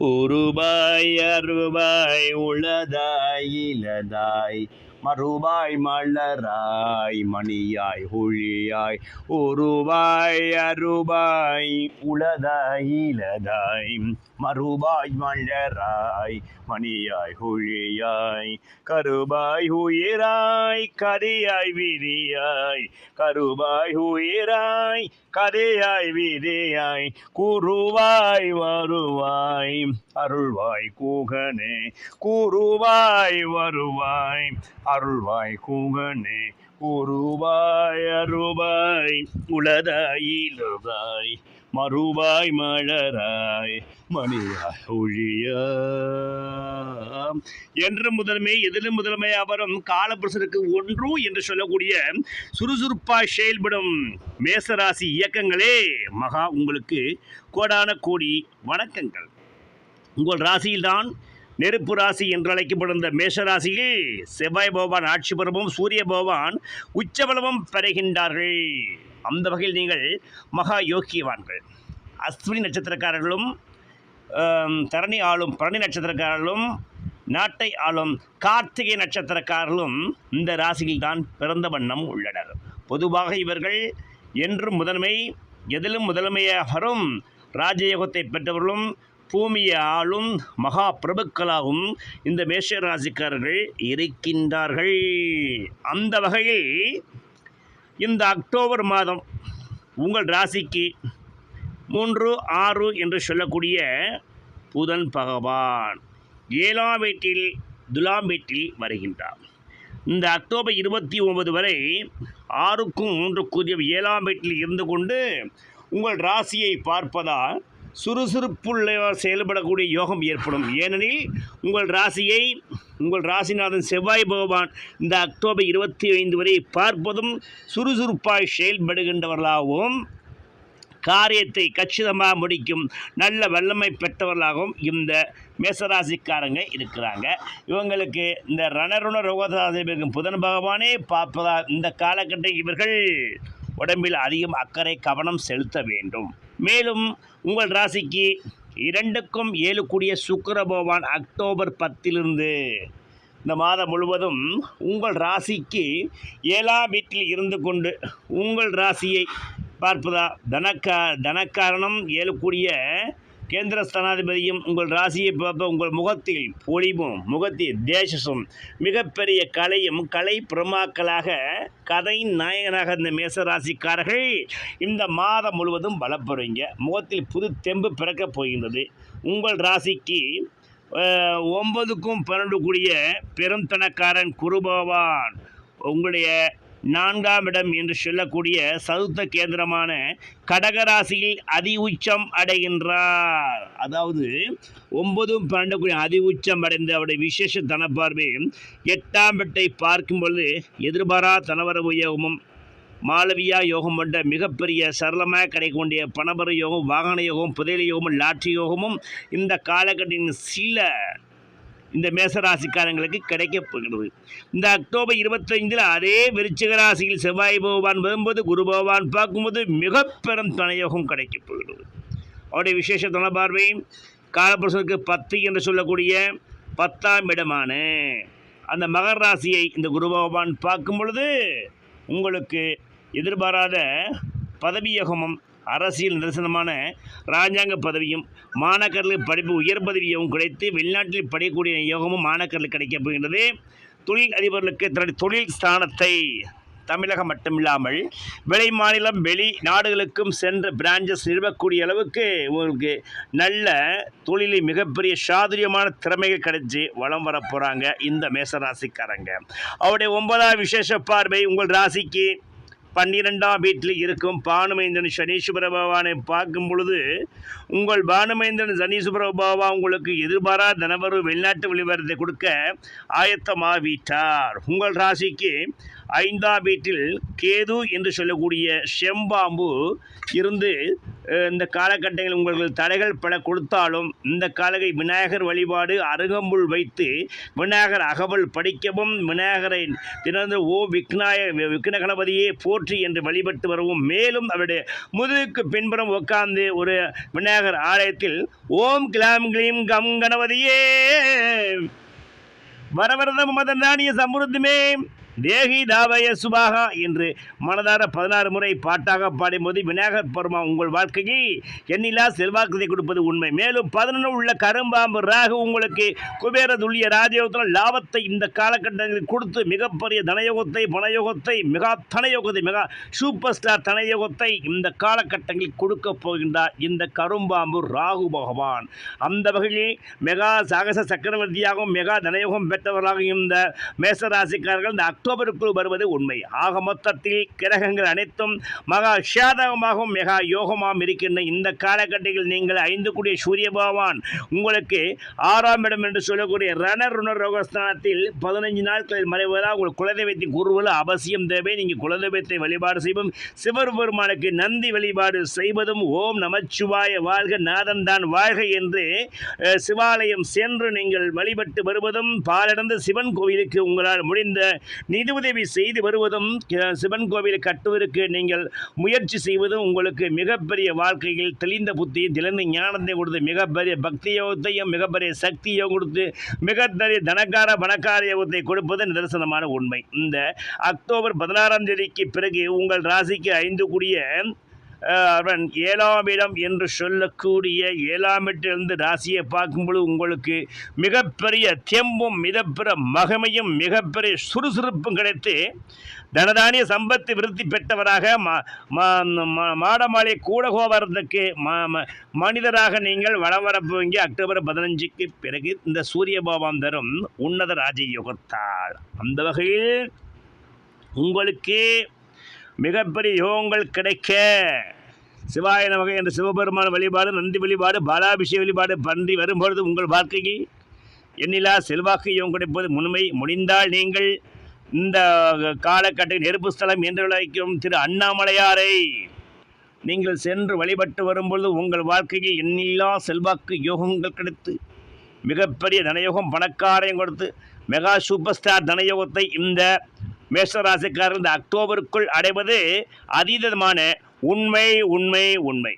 உருபாய் அருபாய் உளதாய் இலதாய் மறுபாய் மலராய் மணியாய் ஒளியாய் உருவாய் அருபாய் உளதாய் இலதாய் மறுபாய் மலராய் மணியாய் ஒளியாய் கருபாய் உயிராய் கரியாய் விரியாய் கருபாய் உயிராய் கரையாய் விதையாய் குருவாய் வருவாய் அருள்வாய் கூகனே குருவாய் வருவாய் அருள்வாய் கூகனே உருவாய் அருவாய் உளதாய் மறுவாய் மலராய் மணியாய் ஒழியாம். என்று முதன்மை எதிலும் முதன்மை அவரும் காலபுருஷனுக்கு ஒன்று என்று சொல்லக்கூடிய சுறுசுறுப்பாய் செயல்படும் மேசராசி இயக்கங்களே மகா உங்களுக்கு கோடான கோடி வணக்கங்கள். உங்கள் ராசியில்தான் நெருப்பு ராசி என்று அழைக்கப்படும் இந்த மேஷராசியில் செவ்வாய் பகவான் ஆட்சி பெறவும் சூரிய பகவான் உச்சபலமும் பெறுகின்றார்கள். அந்த வகையில் நீங்கள் மகா யோக்கியவான்கள் அஸ்வினி நட்சத்திரக்காரர்களும் தரணி ஆளும் பரணி நட்சத்திரக்காரர்களும் நாட்டை ஆளும் கார்த்திகை நட்சத்திரக்காரர்களும் இந்த ராசியில் தான் பிறந்த வண்ணம் உள்ளனர். பொதுவாக இவர்கள் என்றும் முதன்மை எதிலும் முதன்மையாகவும் ராஜயோகத்தை பெற்றவர்களும் பூமியை ஆளும் மகா பிரபுக்களாகவும் இந்த மேஷராசிக்காரர்கள் இருக்கின்றார்கள். அந்த வகையில் இந்த அக்டோபர் மாதம் உங்கள் ராசிக்கு மூன்று ஆறு என்று சொல்லக்கூடிய புதன் பகவான் ஏழாம் வீட்டில் துலாம் வீட்டில் வருகின்றார். இந்த அக்டோபர் இருபத்தி ஒன்பது வரை ஆறுக்கும் மூன்றுக்குரிய ஏழாம் வீட்டில் இருந்து கொண்டு உங்கள் ராசியை பார்ப்பதால் சுறுசுறுப்புள்ள செயல்படக்கூடிய யோகம் ஏற்படும். ஏனெனில் உங்கள் ராசியை உங்கள் ராசிநாதன் செவ்வாய் பகவான் இந்த அக்டோபர் இருபத்தி ஐந்து வரை பார்ப்பதும் சுறுசுறுப்பாய் செயல்படுகின்றவர்களாகவும் காரியத்தை கச்சிதமாக முடிக்கும் நல்ல வல்லமை பெற்றவர்களாகவும் இந்த மேசராசிக்காரங்க இருக்கிறாங்க. இவங்களுக்கு இந்த ரணருண ரோகதாசிபம் புதன் பகவானே பார்ப்பதால் இந்த காலகட்டம் இவர்கள் உடம்பில் அதிகம் அக்கறை கவனம் செலுத்த வேண்டும். மேலும் உங்கள் ராசிக்கு இரண்டுக்கும் ஏழு கூடிய சுக்கர பகவான் அக்டோபர் பத்திலிருந்து. இந்த மாதம் முழுவதும் உங்கள் ராசிக்கு ஏழாம் வீட்டில் இருந்து கொண்டு உங்கள் ராசியை பார்ப்பதா? தனக்கா தனக்காரணம் ஏழக்கூடிய கேந்திர ஸ்தானாதிபதியும் உங்கள் ராசியை பார்ப்ப உங்கள் முகத்தில் பொழிவும் முகத்தில் தேசசும் மிகப்பெரிய கலையும் கலை பிரமாக்களாக கதையின் நாயகனாக இந்த மேசராசிக்காரர்கள் இந்த மாதம் முழுவதும் பலப்பெறுவீங்க முகத்தில் புது தெம்பு பிறக்கப் போகின்றது. உங்கள் ராசிக்கு ஒன்பதுக்கும் பன்னெண்டு கூடிய பெருந்தனக்காரன் குருபவான் உங்களுடைய நான்காம் இடம் என்று சொல்லக்கூடிய சதுர்த்த கேந்திரமான கடகராசியில் அதி உச்சம் அடைகின்றார். அதாவது ஒன்பதும் பன்னெண்டு அதி உச்சம் அடைந்த அவருடைய விசேஷ தனப்பார்வை எட்டாம் பெட்டை பார்க்கும் பொழுது எதிர்பாரா தனவரவு யோகமும் மாளவியா யோகம் கொண்ட மிகப்பெரிய சரளமாக கிடைக்கக்கூடிய பணபர யோகம் வாகன யோகம் புதையல் யோகமும் லாட்ரி யோகமும் இந்த காலகட்டத்தின் சில இந்த மேசராசிக்காரங்களுக்கு கிடைக்கப் போகிறது இந்த அக்டோபர் இருபத்தைந்தில் அதே விருச்சிக ராசியில் செவ்வாய் பகவான் வரும்போது குரு பகவான் பார்க்கும்போது மிக பெரும் தனயோகம் கிடைக்கப் போகிறது அவருடைய விசேஷ தனபார்வை காலபுருஷனுக்கு பத்து என்று சொல்லக்கூடிய பத்தாம் இடமான அந்த மகர ராசியை இந்த குரு பகவான் பார்க்கும் பொழுது உங்களுக்கு எதிர்பாராத பதவியோகமும் அரசியல் நிதர்சனமான ராஜாங்க பதவியும் மாணக்கர்களுக்கு படிப்பு உயர் பதவியும் கிடைத்து வெளிநாட்டில் படிக்கக்கூடிய யோகமும் மாணக்கர்களுக்கு கிடைக்கப் போகின்றது. தொழில் அதிபர்களுக்கு தன்னுடைய தொழில் ஸ்தானத்தை தமிழகம் மட்டுமில்லாமல் வெளி மாநிலம் வெளி நாடுகளுக்கும் சென்ற பிரான்ச்சஸ் நிறுவக்கூடிய அளவுக்கு உங்களுக்கு நல்ல தொழிலில் மிகப்பெரிய சாதுரியமான திறமைகள் கிடைச்சி வளம் வர போகிறாங்க இந்த மேசராசிக்காரங்க. அவருடைய ஒன்பதாம் விசேஷ பார்வை உங்கள் ராசிக்கு. பன்னிரெண்டாம் வீட்டில் இருக்கும் பானுமைந்தன் சனீஸ்வர பகவானை பார்க்கும் பொழுது உங்கள் பானுமைந்தன் சனீஸ்வர பாபா உங்களுக்கு எதிர்பாரா தனவரு வெளிநாட்டு வெளிவரத்தை கொடுக்க ஆயத்தமாவிட்டார் உங்கள் ராசிக்கு ஐந்தாம் வீட்டில் கேது என்று சொல்லக்கூடிய செம்பாம்பு இருந்து இந்த காலகட்டங்களில் உங்களுக்கு தடைகள் பல கொடுத்தாலும் இந்த காலகை விநாயகர் வழிபாடு அருகம்புல் வைத்து விநாயகர் அகவல் படிக்கவும் விநாயகரை தினந்து ஓ விக்னாய விக்னகணபதியே போற்றி என்று வழிபட்டு வரவும். மேலும் அவருடைய முதுகுக்கு பின்புறம் உட்கார்ந்து ஒரு விநாயகர் ஆலயத்தில் ஓம் கிளாம் கிளீம் கம் கணபதியே வரவரதம் மதநாணிய சமுருத்துமே தேகி தாவய சுபாகா என்று மனதார பதினாறு முறை பாட்டாக பாடும்போது விநாயகர் பெருமா உங்கள் வாழ்க்கைக்கு எண்ணிலா செல்வாக்கத்தை கொடுப்பது உண்மை. மேலும் பதினொன்று உள்ள கரும்பாம்பு ராகு உங்களுக்கு குபேர துல்லிய ராஜயோகத்தில் லாபத்தை இந்த காலகட்டங்களில் கொடுத்து மிகப்பெரிய தனயோகத்தை பணயோகத்தை மிகா தனயோகத்தை மிகா சூப்பர் ஸ்டார் தனயோகத்தை இந்த காலகட்டங்களில் கொடுக்க போகின்றார் இந்த கரும்பாம்பு ராகு பகவான். அந்த வகையில் மெகா சாகச சக்கரவர்த்தியாகவும் மெகா தனயோகம் பெற்றவர்களாகவும் இந்த மேசராசிக்காரர்கள் இந்த அக்டோபருக்குள் வருவது உண்மை. ஆக மொத்தத்தில் கிரகங்கள் அனைத்தும் மகா சாதகமாகவும் மெகா யோகமாகவும் இருக்கின்ற இந்த காலகட்டத்தில் நீங்கள் ஐந்து கூடிய சூரிய பகவான் உங்களுக்கு ஆறாம் இடம் என்று சொல்லக்கூடிய ரணருணர் ரோகஸ்தானத்தில் பதினைஞ்சு நாட்களில் மறைவதாக உங்கள் குலதெய்வத்தின் குருவில் அவசியம் தேவை. நீங்கள் குலதெய்வத்தை வழிபாடு செய்வோம் சிவர் பெருமானுக்கு நந்தி வழிபாடு செய்வதும் ஓம் நமச்சிவாய வாழ்க நாதன் தான் வாழ்க என்று சிவாலயம் சென்று நீங்கள் வழிபட்டு வருவதும் பாலடைந்த சிவன் கோவிலுக்கு உங்களால் முடிந்த நிதி உதவி செய்து வருவதும் சிவன் கோவில் கட்டுவதற்கு நீங்கள் முயற்சி செய்வதும் உங்களுக்கு மிகப்பெரிய வாழ்க்கையில் தெளிந்த புத்தி தெளிந்த ஞானத்தை கொடுத்து மிகப்பெரிய பக்தி யோகத்தையும் மிகப்பெரிய சக்தியும் கொடுத்து மிகப்பெரிய தனக்கார பணக்கார யோகத்தை கொடுப்பது நிதர்சனமான உண்மை. இந்த அக்டோபர் பதினாறாம் தேதிக்கு பிறகு உங்கள் ராசிக்கு ஐந்து கூடிய அவன் ஏழாம் இடம் என்று சொல்லக்கூடிய ஏழாம் இடத்திலிருந்து ராசியை பார்க்கும்பொழுது உங்களுக்கு மிகப்பெரிய தெம்பும் மிகப்பெரிய மகமையும் மிகப்பெரிய சுறுசுறுப்பும் கிடைத்து தனதானிய சம்பத்து விருத்தி பெற்றவராக மாடமாலை கூட கோபரத்துக்கு ம- மனிதராக நீங்கள் வளம் வரப்போங்க அக்டோபர் பதினஞ்சுக்கு பிறகு இந்த சூரிய பாவம் தரும் உன்னத ராஜயோகத்தால். அந்த வகையில் உங்களுக்கு மிகப்பெரிய யோகங்கள் கிடைக்க. சிவாய நமகை என்ற சிவபெருமான வழிபாடு நந்தி வழிபாடு பாலாபிஷேக வழிபாடு பன்றி வரும்பொழுது உங்கள் வாழ்க்கைக்கு எண்ணிலா செல்வாக்கு யோகம் கிடைப்பது முன்மை முடிந்தால் நீங்கள் இந்த காலகட்ட நெருப்பு ஸ்தலம் என்று விளைவிக்கும் திரு அண்ணாமலையாரை நீங்கள் சென்று வழிபட்டு வரும்பொழுது உங்கள் வாழ்க்கையில் எண்ணில்லா செல்வாக்கு யோகங்கள் கிடைத்து மிகப்பெரிய தனயோகம் பணக்காரையும் கொடுத்து மெகா சூப்பர் ஸ்டார் தனயோகத்தை இந்த மேஷராசிக்காரர் இந்த அக்டோபருக்குள் அடைவது அதீதமான உண்மை உண்மை உண்மை.